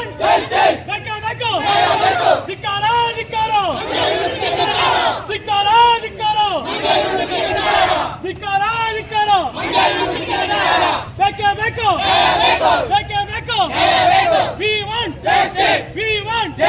ಪಾಕಿಸ್ತಾನ್ ಬೇಕು ಧಿಕ್ಕಾರ ಧಿಕ್ಕಾರ ಧಿಕ್ಕಾರ ಧಿಕ್ಕಾರ ಧಿಕ್ಕಾರ ಧಿಕ್ಕಾರ ಬೇಕೇ ಬೇಕು ಬೇಕೇ ಬೇಕು we want we want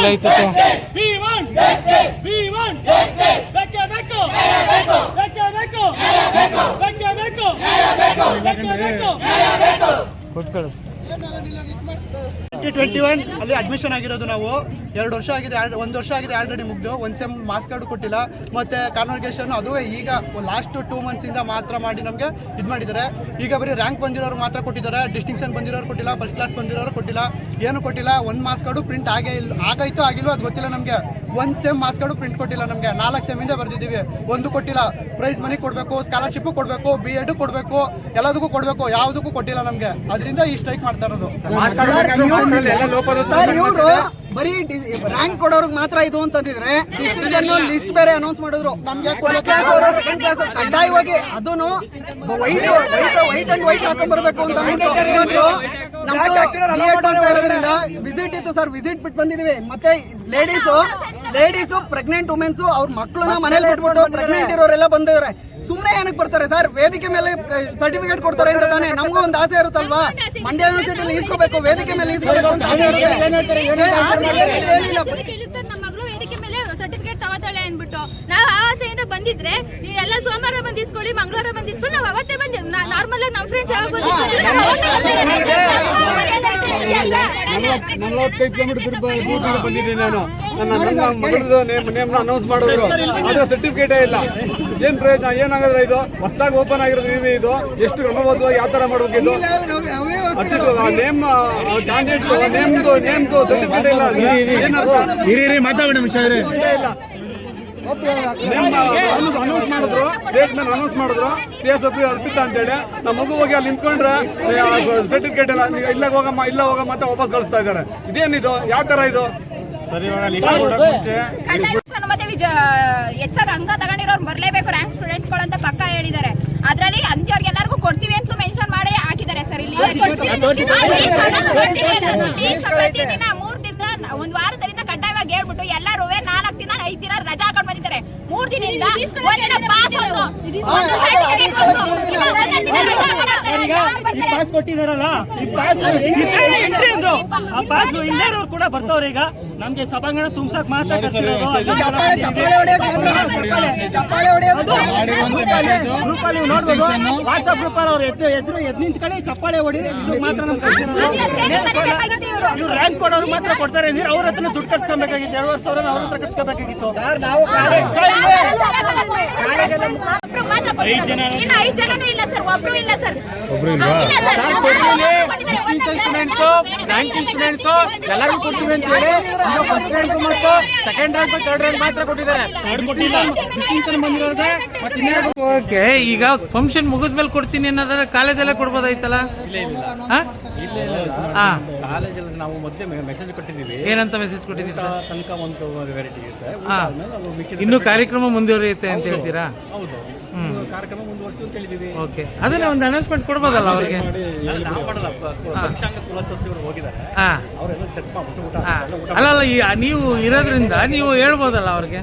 we won we won we won ಬೇಕೇ ಬೇಕು ಬೇಕೇ ಬೇಕು ಬೇಕೇ ಬೇಕು ಬೇಕೇ ಬೇಕು ಟ್ವೆಂಟಿ ಒನ್ ಅಲ್ಲಿ ಅಡ್ಮಿಷನ್ ಆಗಿರೋದು ನಾವು ಎರಡು ವರ್ಷ ಆಗಿದೆ ಒಂದು ವರ್ಷ ಆಗಿದೆ ಆಲ್ರೆಡಿ ಮುಗ್ದು. ಒಂದು ಸೆಮ್ ಮಾಸ್ ಕಾರ್ಡು ಕೊಟ್ಟಿಲ್ಲ. ಮತ್ತೆ ಕಾನ್ವರ್ಗೇಷನ್ ಅದು ಈಗ ಲಾಸ್ಟ್ ಟೂ ಇಂದ ಮಾತ್ರ ಮಾಡಿ ನಮಗೆ ಇದು ಮಾಡಿದ್ದಾರೆ. ಈಗ ಬರೀ ರ್ಯಾಂಕ್ ಬಂದಿರೋರು ಮಾತ್ರ ಕೊಟ್ಟಿದ್ದಾರೆ ಡಿಸ್ಟಿಂಕ್ಷನ್ ಬಂದಿರೋರು ಕೊಟ್ಟಿಲ್ಲ ಫಸ್ಟ್ ಕ್ಲಾಸ್ ಬಂದಿರೋರು ಕೊಟ್ಟಿಲ್ಲ. ಏನು ಕೊಟ್ಟಿಲ್ಲ? ಒಂದು ಮಾಸ್ ಕಾರ್ಡು ಪ್ರಿಂಟ್ ಆಗೇ ಇಲ್ಲ ಆಗೈತೋ ಆಗಿಲ್ವೋ ಅದು ಗೊತ್ತಿಲ್ಲ ನಮಗೆ. ಒಂದು ಸೆಮ್ ಮಾಸ್ಕ್ ಕಾರ್ಡು ಪ್ರಿಂಟ್ ಕೊಟ್ಟಿಲ್ಲ ನಮಗೆ. ನಾಲ್ಕು ಸೆಮ್ಮಿಂದ ಬರ್ದಿದ್ದೀವಿ. ಒಂದು ಕೊಟ್ಟಿಲ್ಲ. ಪ್ರೈಸ್ ಮನಿ ಕೊಡಬೇಕು ಸ್ಕಾಲರ್ಶಿಪ್ಪು ಕೊಡಬೇಕು ಬಿ ಎಡ್ ಕೊಡಬೇಕು, ಎಲ್ಲದಕ್ಕೂ ಕೊಡಬೇಕು. ಯಾವುದಕ್ಕೂ ಕೊಟ್ಟಿಲ್ಲ ನಮಗೆ. ಅದರಿಂದ ಈ ಸ್ಟ್ರೈಕ್ ಮಾಡ್ತಾ ಇರೋದು. ಸರ್ ಇವರು ಬರೀ ರ್ಯಾಂಕ್ ಕೊಡೋರ್ಗ್ ಮಾತ್ರ ಇದು ಅಂತಂದಿದ್ರೆ ಲಿಸ್ಟ್ ಬೇರೆ ಅನೌನ್ಸ್ ಮಾಡಿದ್ರು. ನಮ್ಗೆ ಕ್ಲಾಸ್ ಅವರು ಸೆಕೆಂಡ್ ಕ್ಲಾಸ್ ಕಡ್ಡಾಯವಾಗಿ ಅದನ್ನು white white white and white ಹಾಕೊಂಡ್ ಬರ್ಬೇಕು ಅಂತ ಅಂದ್ಬಿಟ್ಟು ವಿಸಿಟ್ ಇತ್ತು ಸರ್ ವಿಸಿಟ್ ಬಿಟ್ಟು ಬಂದಿದೀವಿ. ಮತ್ತೆ ಲೇಡೀಸು ಲೇಡೀಸು ಪ್ರೆಗ್ನೆಂಟ್ ವುಮೆನ್ಸ್ ಅವ್ರ ಮಕ್ಕಳನ್ನ ಮನೇಲಿ ಬಿಟ್ಬಿಟ್ಟು ಪ್ರೆಗ್ನೆಂಟ್ ಇರೋರೆಲ್ಲ ಬಂದಿದ್ದಾರೆ. ಸುಮ್ಮನೆ ಏನಕ್ಕೆ ಬರ್ತಾರೆ ಸರ್? ವೇದಿಕೆ ಮೇಲೆ ಸರ್ಟಿಫಿಕೇಟ್ ಕೊಡ್ತಾರೆ ಅಂತ ತಾನೇ. ನಮಗೂ ಒಂದು ಆಸೆ ಇರುತ್ತಲ್ವಾ? ಮಂಡ್ಯ ಯೂನಿವರ್ಸಿಟಿಯಲ್ಲಿ ಈಸ್ಕೋಬೇಕು ವೇದಿಕೆ ಮೇಲೆ ಈಸ್ಕೋಬೇಕು ಅಂತ ಆಸೆ ಸರ್ಟಿಫಿಕೇಟ್ ತಗೋತಾಳೆ ಅಂದ್ಬಿಟ್ಟು. ನಾವು ಆ ಆಸೆಯಿಂದ ಬಂದಿದ್ರೆ ಎಲ್ಲ ಸೋಮವಾರ ಬಂದು ಇಸ್ಕೊಳ್ಳಿ ಮಂಗಳವಾರ ಬಂದು ಇಸ್ಕೊಳ್ಳಿ ನಾವು ಅವತ್ತೇ ಬಂದಿ ನಾರ್ಮಲ್ ಆಗಿ ನಮ್ಮ ಫ್ರೆಂಡ್ಸ್ ಯಾವಾಗ ನಲವತ್ತೈದು ಕಿಲೋಮೀಟರ್ ಬಂದಿದ್ದೀನಿ ನಾನು. ನನ್ನ ಮಗಳದು ನೇಮ್ ನೇಮ್ನ ಅನೌನ್ಸ್ ಮಾಡಿದ್ರು ಆದ್ರೆ ಸರ್ಟಿಫಿಕೇಟೇ ಇಲ್ಲ ಏನ್ ಪ್ರಯೋಜನ ಏನಾಗಿದ್ರೆ ಇದು ಹೊಸದಾಗಿ ಓಪನ್ ಆಗಿರೋದು ನೀವೇ ಇದು ಎಷ್ಟು ಕ್ರಮಬದ್ಧವಾಗಿ ಯಾವ ತರ ಮಾಡ್ಬೇಕು ಇದು ನೇಮ್ ಕ್ಯಾಂಡಿಡೇಟ್ ನೇಮ್ದು ನೇಮ್ದು ಸರ್ಟಿಫಿಕೇಟ್ ಇಲ್ಲ ಹಿರಿಯರಿ ಮಾತಾಡಿ ನಿಮಿಷ ಇಲ್ಲ ಅನೌನ್ಸ್ ಮಾಡಿದ್ರು ಡೇಟ್ ಮೇಲೆ ಅನೌನ್ಸ್ ಮಾಡಿದ್ರು ಸಿ ಎಸ್ ಎಫ್ ಅರ್ಪಿತಾ ಅಂತೇಳಿ ನಮ್ಮ ಮಗು ಹೋಗಿ ಅಲ್ಲಿ ನಿಂತ್ಕೊಂಡ್ರೆ ಸರ್ಟಿಫಿಕೇಟ್ ಎಲ್ಲ ಇಲ್ಲ ಹೋಗಮ್ಮ ಇಲ್ಲ ಹೋಗಮ್ಮ ಅಂತ ವಾಪಸ್ ಕಳಿಸ್ತಾ ಇದ್ದಾರೆ ಇದೇನಿದು ಯಾವ ತರ ಇದು ಮತ್ತೆ ಹೆಚ್ಚಾಗಿ ಅಂಕ ತಗೊಂಡಿರೋರು ಬರ್ಲೇಬೇಕು ರ್ಯಾಂಕ್ ಸ್ಟೂಡೆಂಟ್ಸ್ಗಳು ಅಂತ ಪಕ್ಕ ಹೇಳಿದ್ದಾರೆ. ಅದರಲ್ಲಿ ಅಂತ್ಯವ್ರಿಗೆ ಎಲ್ಲರಿಗೂ ಕೊಡ್ತೀವಿ ಅಂತ ಮೆನ್ಷನ್ ಮಾಡಿ ಹಾಕಿದ್ದಾರೆ ಸರ್ ಇಲ್ಲಿ. ಪ್ರತಿದಿನ ಮೂರ್ ದಿನ ಒಂದ್ ವಾರದಿಂದ ಕಡ್ಡಾಯವಾಗಿ ಹೇಳ್ಬಿಟ್ಟು ಎಲ್ಲರೂ ನಾಲ್ಕು ದಿನ ಐದ್ ದಿನ ರಜಾ ಹಾಕೊಂಡ್ ಬಂದಿದ್ದಾರೆ. ಮೂರ್ ದಿನದಿಂದ ಒಂದಿನ ಪಾಸ್ ಕೊಟ್ಟಿದಾರಲ್ಲ ಈ ಪಾಸ್ ಕೂಡ ಬರ್ತಾವ್ರೆ ಈಗ. ನಮ್ಗೆ ಸಭಾಂಗಣ ತುಂಬಸಕ್ ಮಾತ್ರ ಚಪ್ಪಾಳೆ ಹೊಡೆಯಕ್ ವಾಟ್ಸ್ಆಪ್ ಗ್ರೂಪ್ ಅವ್ರು ಎದ್ದು ಎದ್ರು ಎದ್ ನಿಂತ್ಕೊಳ್ಳಿ ಚಪ್ಪಾಳೆ ಹೊಡಿ ಮಾತ್ರ ಇವ್ರು. ರ್ಯಾಂಕ್ ಕೊಡೋರು ಮಾತ್ರ ಕೊಡ್ತಾರೆ ನೀರು ಅವ್ರ ಹತ್ರ ದುಡ್ಡು ಕಟ್ಸ್ಕೊಬೇಕಾಗಿತ್ತು ಎರಡು ಸಾವಿರ ಅವ್ರ ಹತ್ರ ಕಟ್ಸ್ಕೊಬೇಕಾಗಿತ್ತು ಐದು ಸರ್ ಒಬ್ರು ಇಲ್ಲ ಸರ್ ಇಲ್ಲ ರ್ಯಾಂಕಿಂಗ್ ಸ್ಟೂಡೆಂಟ್ಸ್ ಎಲ್ಲರಿಗೂ ಕೊಡ್ತೀವಿ ಅಂತ ಹೇಳಿ ಫಸ್ಟ್ ರ್ಯಾಂಕ್ ಮತ್ತು ಸೆಕೆಂಡ್ ರ್ಯಾಂಕ್ ಥರ್ಡ್ ರ್ಯಾಂಕ್ ಮಾತ್ರ ಕೊಟ್ಟಿದ್ದಾರೆ ಬಂದಿರೋರಿಗೆ ಓಕೆ ಈಗ ಫಂಕ್ಷನ್ ಮುಗಿದ್ಮೇಲೆ ಕೊಡ್ತೀನಿ ಅನ್ನೋದಾದ್ರೆ ಕಾಲೇಜಲ್ಲೇ ಕೊಡ್ಬೋದಾಯ್ತಲ್ಲ? ಹಾ? ಹಾ. ಕಾಲೇಜಲ್ಲಿ ನಾವು ಮೊದಲೇ ಮೆಸೇಜ್ ಕೊಟ್ಟಿದ್ದೀವಿ. ಏನಂತ ಮೆಸೇಜ್ ಕೊಟ್ಟಿದ್ದೀವಿ ಸರ್? ತನಕ ಒಂದು ವೆರೈಟಿ ಇರುತ್ತೆ. ಇನ್ನೂ ಕಾರ್ಯಕ್ರಮ ಮುಂದುವರಿಯುತ್ತೆ ಅಂತ ಹೇಳ್ತೀರಾ? ಹೌದು ಇನ್ನು ಕಾರ್ಯಕ್ರಮ ಮುಂದುವರಿಸ್ತು ಅಂತ ಹೇಳಿದೀವಿ ಓಕೆ. ಅದನ್ನ ಒಂದು ಅನೌನ್ಸ್ಮೆಂಟ್ ಕೊಡ್ಬೋದಲ್ಲ ಅವ್ರಿಗೆ? ಅಲ್ಲ, ನಾವು ಮಾಡಲ್ಲ ಪಕ್ಷಾಂಗ ಕುಲಸಚಿವರು ಹೋಗಿದ್ದಾರೆ. ಹಾ. ಅವರೆಲ್ಲ ಚೆಕ್ ಮಾಡ್ಬಿಟ್ಟು ಅಲ್ಲಲ್ಲ ಈ ನೀವು ಇರೋದ್ರಿಂದ ನೀವು ಹೇಳ್ಬೋದಲ್ಲ ಅವ್ರಿಗೆ?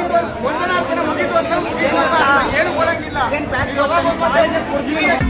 nos vamos a